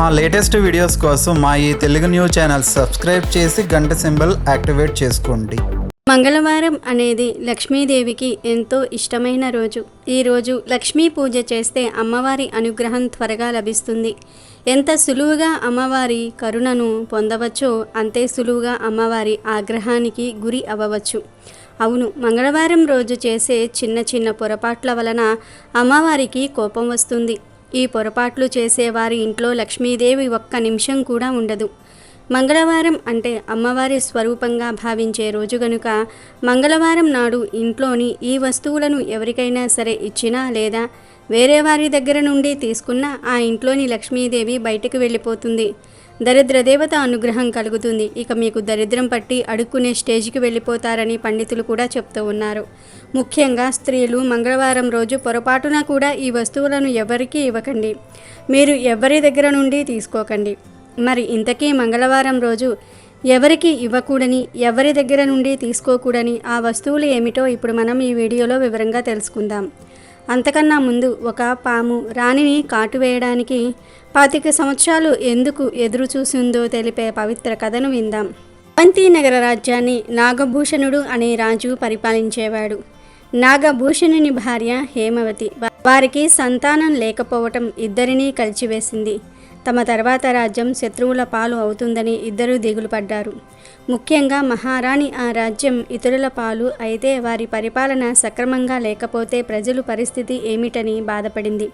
మా latest videos కోసం మా ఈ తెలుగు న్యూస్ ఛానల్ సబ్స్క్రైబ్ చేసి గంట సింబల్ యాక్టివేట్ చేసుకోండి. మంగళవారం అనేది లక్ష్మీదేవికి ఎంతో ఇష్టమైన రోజు. ఈ రోజు లక్ష్మీ పూజ చేస్తే అమ్మవారి అనుగ్రహం త్వరగా లభిస్తుంది. ఎంత సులువుగా అమ్మవారి కరుణను పొందవచ్చో అంతే సులువుగా అమ్మవారి ఆగ్రహానికి గురి అవ్వవచ్చు. అవును మంగళవారం రోజు చేసే చిన్న చిన్న పొరపాట్ల వలన అమ్మవారికి కోపం వస్తుంది. ఈ పొరపాట్లు చేసేవారి ఇంట్లో లక్ష్మీదేవి ఒక్క నిమిషం కూడా ఉండదు. మంగళవారం అంటే అమ్మవారి స్వరూపంగా భావించే రోజు గనుక మంగళవారం నాడు ఇంట్లోని ఈ వస్తువులను ఎవరికైనా సరే ఇచ్చినా లేదా వేరే వారి దగ్గర నుండి తీసుకున్నా ఆ ఇంట్లోని లక్ష్మీదేవి బయటకు వెళ్ళిపోతుంది. దరిద్ర దేవత అనుగ్రహం కలుగుతుంది. ఇక మీకు దరిద్రం పట్టి అడుక్కునే స్టేజ్కి వెళ్ళిపోతారని పండితులు కూడా చెప్తూ ఉన్నారు. ముఖ్యంగా స్త్రీలు మంగళవారం రోజు పొరపాటున కూడా ఈ వస్తువులను ఎవరికీ ఇవ్వకండి. మీరు ఎవరి దగ్గర నుండి తీసుకోకండి. మరి ఇంతకీ మంగళవారం రోజు ఎవరికి ఇవ్వకూడని ఎవరి దగ్గర నుండి తీసుకోకూడని ఆ వస్తువులు ఏమిటో ఇప్పుడు మనం ఈ వీడియోలో వివరంగా తెలుసుకుందాం. అంతకన్నా ముందు ఒక పాము రాణిని కాటు వేయడానికి పాతిక సంవత్సరాలు ఎందుకు ఎదురు చూసిందో తెలిపే పవిత్ర కథను విందాం. అవంతి నగర రాజ్యాన్ని నాగభూషణుడు అనే రాజు పరిపాలించేవాడు. నాగభూషణుని భార్య హేమవతి. వారికి సంతానం లేకపోవటం ఇద్దరినీ కలిచివేసింది. తమ తర్వాత రాజ్యం శత్రువుల పాలు అవుతుందని ఇద్దరూ దిగులు పడ్డారు. ముఖ్యంగా మహారాణి ఆ రాజ్యం ఇతరుల పాలు అయితే వారి పరిపాలన సక్రమంగా లేకపోతే ప్రజలు పరిస్థితి ఏమిటని బాధపడింది.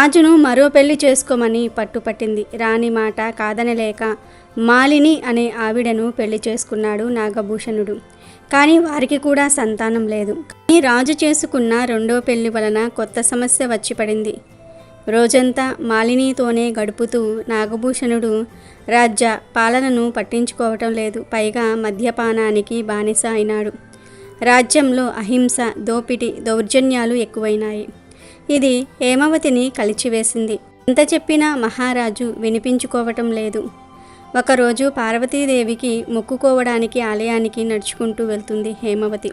రాజును మరో పెళ్ళి చేసుకోమని పట్టుపట్టింది. రాణి మాట కాదనలేక మాలిని అనే ఆవిడను పెళ్ళి చేసుకున్నాడు నాగభూషణుడు. కానీ వారికి కూడా సంతానం లేదు. కానీ రాజు చేసుకున్న రెండో పెళ్ళి వలన కొత్త సమస్య వచ్చి పడింది. రోజంతా మాలినితోనే గడుపుతూ నాగభూషణుడు రాజ్య పాలనను పట్టించుకోవటం లేదు. పైగా మద్యపానానికి బానిస అయినాడు. రాజ్యంలో అహింస దోపిడి దౌర్జన్యాలు ఎక్కువైనాయి. ఇది హేమవతిని కలిచివేసింది. ఎంత చెప్పినా మహారాజు వినిపించుకోవటం లేదు. ఒకరోజు పార్వతీదేవికి మొక్కుకోవడానికి ఆలయానికి నడుచుకుంటూ వెళ్తుంది హేమవతి.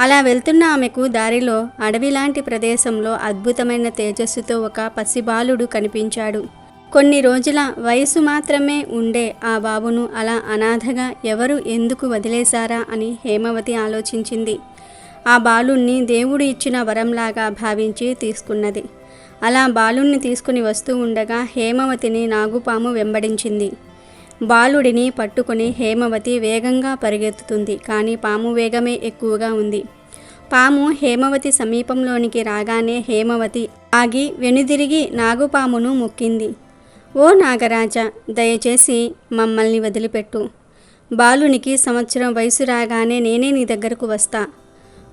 అలా వెళ్తున్న ఆమెకు దారిలో అడవిలాంటి ప్రదేశంలో అద్భుతమైన తేజస్సుతో ఒక పసిబాలుడు కనిపించాడు. కొన్ని రోజుల వయసు మాత్రమే ఉండే ఆ బాబును అలా అనాథగా ఎవరు ఎందుకు వదిలేశారా అని హేమవతి ఆలోచించింది. ఆ బాలుణ్ణి దేవుడు ఇచ్చిన వరంలాగా భావించి తీసుకున్నది. అలా బాలుణ్ణి తీసుకుని వస్తూ ఉండగా హేమవతిని నాగుపాము వెంబడించింది. బాలుడిని పట్టుకుని హేమవతి వేగంగా పరిగెత్తుతుంది. కానీ పాము వేగమే ఎక్కువగా ఉంది. పాము హేమవతి సమీపంలోనికి రాగానే హేమవతి ఆగి వెనుదిరిగి నాగుపామును మొక్కింది. ఓ నాగరాజా దయచేసి మమ్మల్ని వదిలిపెట్టు. బాలునికి సంవత్సరం వయసు రాగానే నేనే నీ దగ్గరకు వస్తా.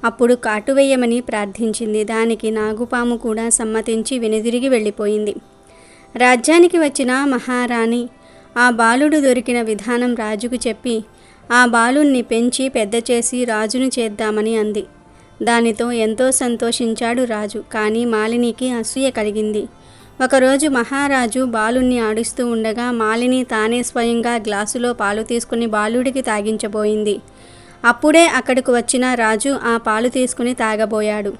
అప్పుడు కాటువేయమని ప్రార్థించింది. దానికి నాగుపాము కూడా సమ్మతించి వెనుదిరిగి వెళ్ళిపోయింది. రాజ్యానికి వచ్చిన మహారాణి ఆ బాలుడు దొరికిన విధానం రాజుకు చెప్పి ఆ బాలుణ్ణి పెంచి పెద్ద చేసి రాజును చేద్దామని అంది. దానితో ఎంతో సంతోషించాడు రాజు. కానీ మాలినికి అసూయ కలిగింది. ఒకరోజు మహారాజు బాలుణ్ణి ఆడిస్తూ ఉండగా మాలిని తానే స్వయంగా గ్లాసులో పాలు తీసుకుని బాలుడికి తాగించబోయింది. అప్పుడే అక్కడికి వచ్చిన రాజు ఆ పాలు తీసుకుని తాగబోయాడు.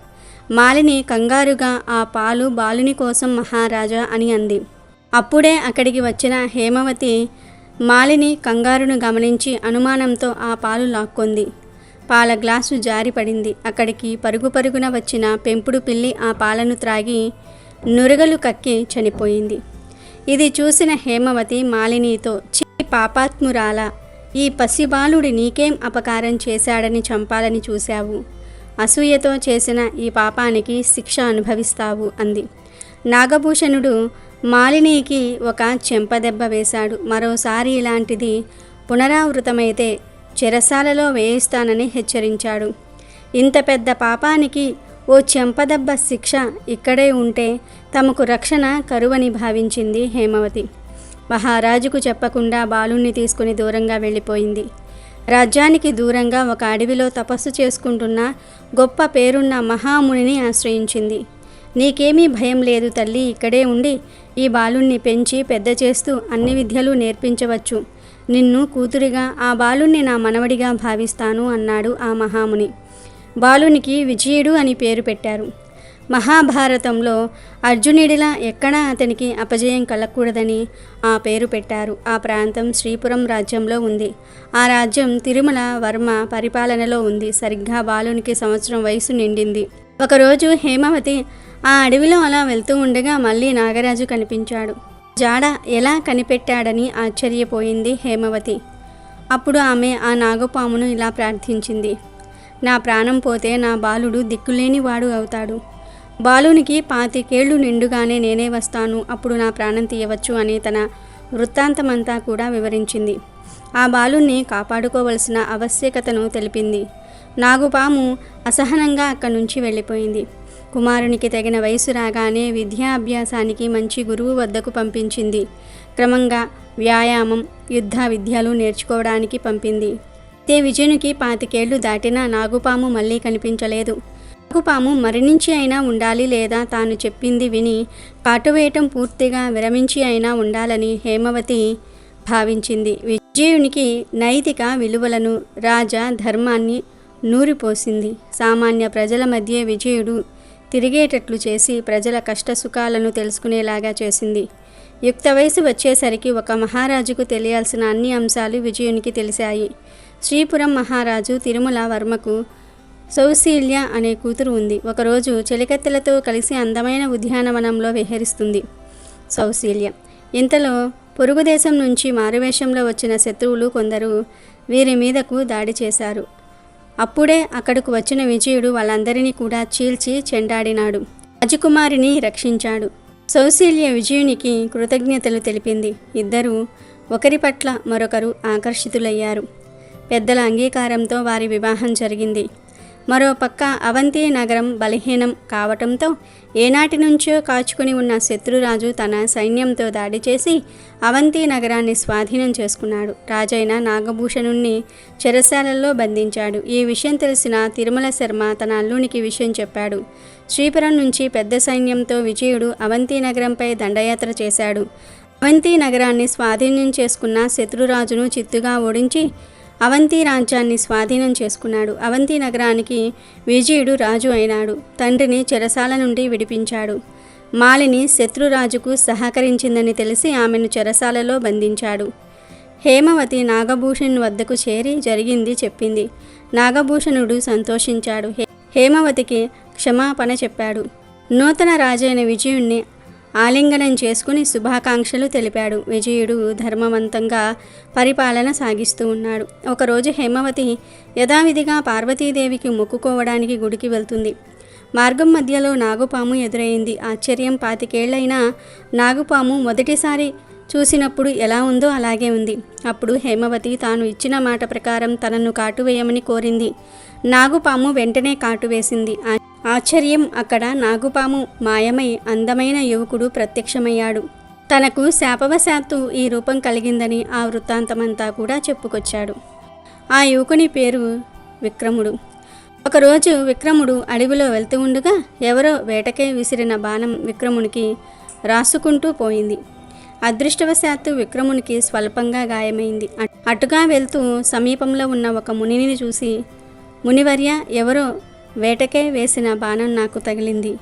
మాలిని కంగారుగా ఆ పాలు బాలుని కోసం మహారాజా అని అంది. అప్పుడే అక్కడికి వచ్చిన హేమవతి మాలిని కంగారును గమనించి అనుమానంతో ఆ పాలు లాక్కొంది. పాల గ్లాసు జారిపడింది అక్కడికి పరుగు పరుగున వచ్చిన పెంపుడు పిల్లి ఆ పాలను త్రాగి నురగలు కక్కి చనిపోయింది. ఇది చూసిన హేమవతి మాలినితో చి పాపాత్మురాల ఈ పసిబాలుడి నీకేం అపకారం చేశాడని చంపాలని చూశావు. అసూయతో చేసిన ఈ పాపానికి శిక్ష అనుభవిస్తావు అంది. నాగభూషణుడు మాలినీకి ఒక చెంపదెబ్బ వేశాడు. మరోసారి ఇలాంటిది పునరావృతమైతే చెరసాలలో వేయిస్తానని హెచ్చరించాడు. ఇంత పెద్ద పాపానికి ఓ చెంపదెబ్బ శిక్ష ఇక్కడే ఉంటే తమకు రక్షణ కరువని భావించింది హేమవతి. మహారాజుకు చెప్పకుండా బాలుణ్ణి తీసుకుని దూరంగా వెళ్ళిపోయింది. రాజ్యానికి దూరంగా ఒక అడవిలో తపస్సు చేసుకుంటున్న గొప్ప పేరున్న మహామునిని ఆశ్రయించింది. నీకేమీ భయం లేదు తల్లి ఇక్కడే ఉండి ఈ బాలుణ్ణి పెంచి పెద్ద చేస్తూ అన్ని విద్యలు నేర్పించవచ్చు. నిన్ను కూతురిగా ఆ బాలుణ్ణి నా మనవడిగా భావిస్తాను అన్నాడు ఆ మహాముని. బాలునికి విజయుడు అని పేరు పెట్టారు. మహాభారతంలో అర్జునుడిలా ఎక్కడా అతనికి అపజయం కలగకూడదని ఆ పేరు పెట్టారు. ఆ ప్రాంతం శ్రీపురం రాజ్యంలో ఉంది. ఆ రాజ్యం తిరుమల వర్మ పరిపాలనలో ఉంది. సరిగ్గా బాలునికి సంవత్సరం వయసు నిండింది. ఒకరోజు హేమవతి ఆ అడవిలో అలా వెళ్తూ ఉండగా మళ్ళీ నాగరాజు కనిపించాడు. జాడ ఎలా కనిపెట్టాడని ఆశ్చర్యపోయింది హేమవతి. అప్పుడు ఆమె ఆ నాగపామును ఇలా ప్రార్థించింది. నా ప్రాణం పోతే నా బాలుడు దిక్కులేని వాడు అవుతాడు. బాలునికి పాతికేళ్ళు నిండుగానే నేనే వస్తాను అప్పుడు నా ప్రాణం తీయవచ్చు అని తన వృత్తాంతమంతా కూడా వివరించింది. ఆ బాలుణ్ణి కాపాడుకోవలసిన ఆవశ్యకతను తెలిపింది. నాగుపాము అసహనంగా అక్కడి నుంచి వెళ్ళిపోయింది. కుమారునికి తగిన వయసు రాగానే విద్యాభ్యాసానికి మంచి గురువు వద్దకు పంపించింది. క్రమంగా వ్యాయామం యుద్ధ విద్యలు నేర్చుకోవడానికి పంపింది. అయితే విజయునికి పాతికేళ్ళు దాటినా నాగుపాము మళ్ళీ కనిపించలేదు. నాగుపాము మరణించి అయినా ఉండాలి లేదా తాను చెప్పింది విని కాటువేయటం పూర్తిగా విరమించి అయినా ఉండాలని హేమవతి భావించింది. విజయునికి నైతిక విలువలను రాజా ధర్మాన్ని నూరిపోసింది. సామాన్య ప్రజల మధ్య విజయుడు తిరిగేటట్లు చేసి ప్రజల కష్టసుఖాలను తెలుసుకునేలాగా చేసింది. యుక్త వయసు వచ్చేసరికి ఒక మహారాజుకు తెలియాల్సిన అన్ని అంశాలు విజయునికి తెలిసాయి శ్రీపురం మహారాజు తిరుమల వర్మకు సౌశీల్య అనే కూతురు ఉంది. ఒకరోజు చెలికత్తెలతో కలిసి అందమైన ఉద్యానవనంలో విహరిస్తుంది సౌశీల్య. ఇంతలో పొరుగు దేశం నుంచి మారువేషంలో వచ్చిన శత్రువులు కొందరు వీరి మీదకు దాడి చేశారు. అప్పుడే అక్కడకు వచ్చిన విజయుడు వాళ్ళందరినీ కూడా చీల్చి చెండాడినాడు. రాజకుమారిని రక్షించాడు. సౌశీల్య విజయునికి కృతజ్ఞతలు తెలిపింది. ఇద్దరూ ఒకరి పట్ల మరొకరు ఆకర్షితులయ్యారు. పెద్దల అంగీకారంతో వారి వివాహం జరిగింది. మరోపక్క అవంతి నగరం బలహీనం కావటంతో ఏనాటి నుంచో కాచుకుని ఉన్న శత్రురాజు తన సైన్యంతో దాడి చేసి అవంతి నగరాన్ని స్వాధీనం చేసుకున్నాడు. రాజైన నాగభూషణుణ్ణి చెరసాలలో బంధించాడు. ఈ విషయం తెలిసిన తిరుమల శర్మ తన అల్లునికి విషయం చెప్పాడు. శ్రీపురం నుంచి పెద్ద సైన్యంతో విజయుడు అవంతి నగరంపై దండయాత్ర చేశాడు. అవంతి నగరాన్ని స్వాధీనం చేసుకున్న శత్రురాజును చిత్తుగా ఓడించి అవంతి రాజ్యాన్ని స్వాధీనం చేసుకున్నాడు. అవంతి నగరానికి విజయుడు రాజు అయినాడు. తండ్రిని చెరసాల నుండి విడిపించాడు. మాలిని శత్రురాజుకు సహకరించిందని తెలిసి ఆమెను చెరసాలలో బంధించాడు. హేమవతి నాగభూషణ్ వద్దకు చేరి జరిగింది చెప్పింది. నాగభూషణుడు సంతోషించాడు. హేమవతికి క్షమాపణ చెప్పాడు. నూతన రాజైన విజయుణ్ణి ఆలింగనం చేసుకుని శుభాకాంక్షలు తెలిపాడు. విజయుడు ధర్మవంతంగా పరిపాలన సాగిస్తూ ఉన్నాడు. ఒకరోజు హేమవతి యథావిధిగా పార్వతీదేవికి మొక్కుకోవడానికి గుడికి వెళ్తుంది. మార్గం మధ్యలో నాగుపాము ఎదురైంది. ఆశ్చర్యం పాతికేళ్ళైనా నాగుపాము మొదటిసారి చూసినప్పుడు ఎలా ఉందో అలాగే ఉంది. అప్పుడు హేమవతి తాను ఇచ్చిన మాట ప్రకారం తనను కాటువేయమని కోరింది. నాగుపాము వెంటనే కాటువేసింది ఆశ్చర్యం అక్కడ నాగుపాము మాయమై అందమైన యువకుడు ప్రత్యక్షమయ్యాడు. తనకు శాపవశాత్తు ఈ రూపం కలిగిందని ఆ వృత్తాంతమంతా కూడా చెప్పుకొచ్చాడు. ఆ యువకుని పేరు విక్రముడు. ఒకరోజు విక్రముడు అడవిలో వెళ్తూ ఉండగా ఎవరో వేటకే విసిరిన బాణం విక్రమునికి రాసుకుంటూ పోయింది. అదృష్టవశాత్తు విక్రమునికి స్వల్పంగా గాయమైంది. అటుగా వెళ్తూ సమీపంలో ఉన్న ఒక మునిని చూసి మునివర్య ఎవరో వేటకే వేసిన బాణం నాకు తగిలింది.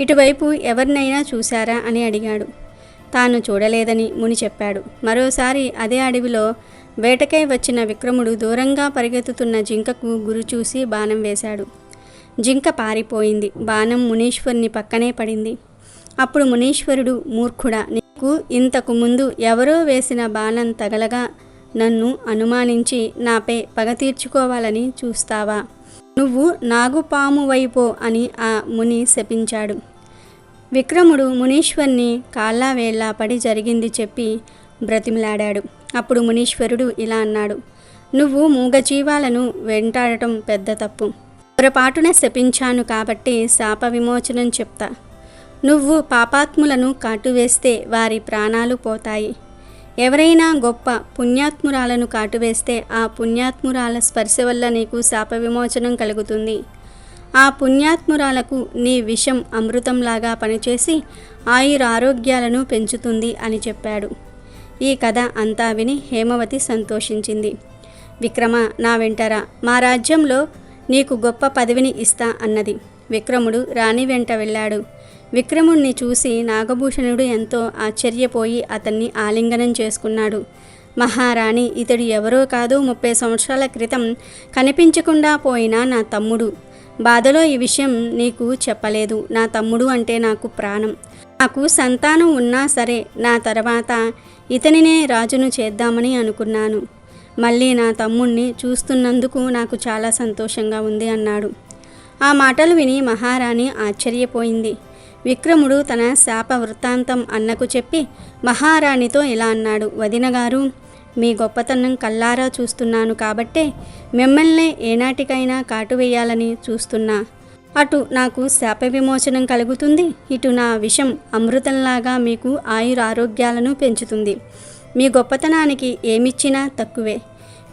ఇటువైపు ఎవరినైనా చూశారా అని అడిగాడు. తాను చూడలేదని ముని చెప్పాడు. మరోసారి అదే అడవిలో వేటకై వచ్చిన విక్రముడు దూరంగా పరిగెత్తుతున్న జింకకు గురి చూసి బాణం వేశాడు. జింక పారిపోయింది. బాణం మునీశ్వరుని పక్కనే పడింది. అప్పుడు మునీశ్వరుడు మూర్ఖుడా నీకు ఇంతకు ముందు ఎవరో వేసిన బాణం తగలగా నన్ను అనుమానించి నాపై పగ తీర్చుకోవాలని చూస్తావా? నువ్వు నాగుపాము వైపో అని ఆ ముని శపించాడు. విక్రముడు మునీశ్వర్ని కాళ్ళా వేళ్ళ పడి జరిగింది చెప్పి బ్రతిమిలాడాడు. అప్పుడు మునీశ్వరుడు ఇలా అన్నాడు నువ్వు మూగజీవాలను వెంటాడటం పెద్ద తప్పు. పొరపాటున శపించాను కాబట్టి శాప విమోచనం చెప్తా. నువ్వు పాపాత్ములను కాటువేస్తే వారి ప్రాణాలు పోతాయి. ఎవరైనా గొప్ప పుణ్యాత్మురాలను కాటువేస్తే ఆ పుణ్యాత్మురాల స్పర్శ వల్ల నీకు శాప విమోచనం కలుగుతుంది. ఆ పుణ్యాత్మురాలకు నీ విషం అమృతంలాగా పనిచేసి ఆయురారోగ్యాలను పెంచుతుంది అని చెప్పాడు. ఈ కథ అంతా విని హేమవతి సంతోషించింది. విక్రమ నా వెంటరా మా రాజ్యంలో నీకు గొప్ప పదవిని ఇస్తా అన్నది. విక్రముడు రాణి వెంట వెళ్ళాడు. విక్రముణ్ణి చూసి నాగభూషణుడు ఎంతో ఆశ్చర్యపోయి అతన్ని ఆలింగనం చేసుకున్నాడు. మహారాణి ఇతడు ఎవరో కాదు ముప్పై సంవత్సరాల క్రితం కనిపించకుండా పోయిన నా తమ్ముడు. బాధలో ఈ విషయం నీకు చెప్పలేదు. నా తమ్ముడు అంటే నాకు ప్రాణం. నాకు సంతానం ఉన్నా సరే నా తర్వాత ఇతనినే రాజును చేద్దామని అనుకున్నాను. మళ్ళీ నా తమ్ముణ్ణి చూస్తున్నందుకు నాకు చాలా సంతోషంగా ఉంది అన్నాడు. ఆ మాటలు విని మహారాణి ఆశ్చర్యపోయింది. విక్రముడు తన శాప వృత్తాంతం అన్నకు చెప్పి మహారాణితో ఇలా అన్నాడు. వదినగారు మీ గొప్పతనం కల్లారా చూస్తున్నాను కాబట్టే మిమ్మల్నే ఏనాటికైనా కాటువేయాలని చూస్తున్నా. అటు నాకు శాప విమోచనం కలుగుతుంది ఇటు నా విషం అమృతంలాగా మీకు ఆయురారోగ్యాలను పెంచుతుంది. మీ గొప్పతనానికి ఏమిచ్చినా తక్కువే.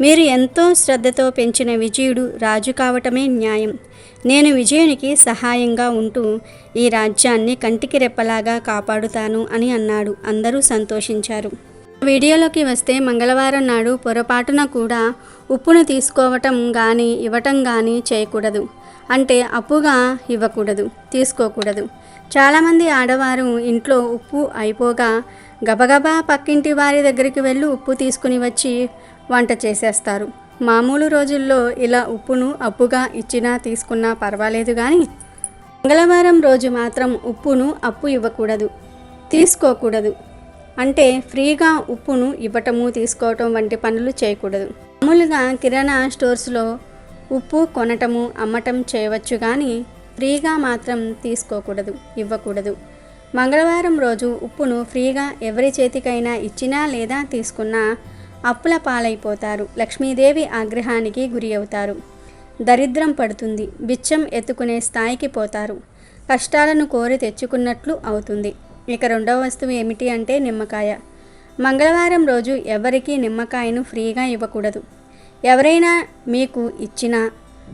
మీరు ఎంతో శ్రద్ధతో పెంచిన విజయుడు రాజు కావటమే న్యాయం. నేను విజయునికి సహాయంగా ఉంటూ ఈ రాజ్యాన్ని కంటికి రెప్పలాగా కాపాడుతాను అని అన్నాడు. అందరూ సంతోషించారు. వీడియోలోకి వస్తే మంగళవారం నాడు పొరపాటున కూడా ఉప్పును తీసుకోవటం కానీ ఇవ్వటం కానీ చేయకూడదు. అంటే అప్పుగా ఇవ్వకూడదు తీసుకోకూడదు. చాలామంది ఆడవారు ఇంట్లో ఉప్పు అయిపోగా గబగబా పక్కింటి వారి దగ్గరికి వెళ్ళి ఉప్పు తీసుకుని వచ్చి వంట చేసేస్తారు. మామూలు రోజుల్లో ఇలా ఉప్పును అప్పుగా ఇచ్చినా తీసుకున్నా పర్వాలేదు కానీ మంగళవారం రోజు మాత్రం ఉప్పును అప్పు ఇవ్వకూడదు తీసుకోకూడదు. అంటే ఫ్రీగా ఉప్పును ఇవ్వటము తీసుకోవటం వంటి పనులు చేయకూడదు. మామూలుగా కిరాణా స్టోర్స్లో ఉప్పు కొనటము అమ్మటం చేయవచ్చు కానీ ఫ్రీగా మాత్రం తీసుకోకూడదు ఇవ్వకూడదు. మంగళవారం రోజు ఉప్పును ఫ్రీగా ఎవరి చేతికైనా ఇచ్చినా లేదా తీసుకున్నా అప్పుల పాలైపోతారు. లక్ష్మీదేవి ఆగ్రహానికి గురి అవుతారు దరిద్రం పడుతుంది. బిచ్చం ఎత్తుకునే స్థాయికి పోతారు. కష్టాలను కోరి తెచ్చుకున్నట్లు అవుతుంది. ఇక రెండవ వస్తువు ఏమిటి అంటే నిమ్మకాయ. మంగళవారం రోజు ఎవరికీ నిమ్మకాయను ఫ్రీగా ఇవ్వకూడదు. ఎవరైనా మీకు ఇచ్చినా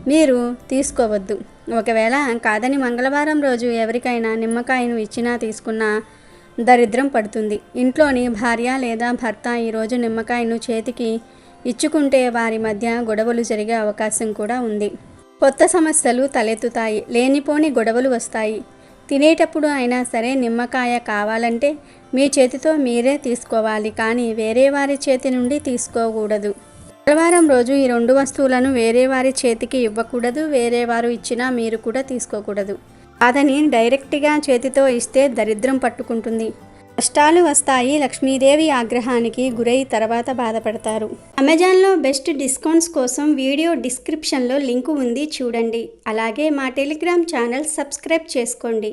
మీరు తీసుకోవద్దు. ఒకవేళ కాదని మంగళవారం రోజు ఎవరికైనా నిమ్మకాయను ఇచ్చినా తీసుకున్నా దరిద్రం పడుతుంది. ఇంట్లోని భార్య లేదా భర్త ఈరోజు నిమ్మకాయను చేతికి ఇచ్చుకుంటే వారి మధ్య గొడవలు జరిగే అవకాశం కూడా ఉంది. కొత్త సమస్యలు తలెత్తుతాయి. లేనిపోని గొడవలు వస్తాయి. తినేటప్పుడు అయినా సరే నిమ్మకాయ కావాలంటే మీ చేతితో మీరే తీసుకోవాలి. కానీ వేరే వారి చేతి నుండి తీసుకోకూడదు. శుక్రవారం రోజు ఈ రెండు వస్తువులను వేరే వారి చేతికి ఇవ్వకూడదు. వేరే వారు ఇచ్చినా మీరు కూడా తీసుకోకూడదు. అతని డైరెక్ట్గా చేతితో ఇస్తే దరిద్రం పట్టుకుంటుంది. కష్టాలు వస్తాయి లక్ష్మీదేవి ఆగ్రహానికి గురై తర్వాత బాధపడతారు. అమెజాన్లో బెస్ట్ డిస్కౌంట్స్ కోసం వీడియో డిస్క్రిప్షన్లో లింకు ఉంది చూడండి. అలాగే మా టెలిగ్రామ్ ఛానల్ సబ్స్క్రైబ్ చేసుకోండి.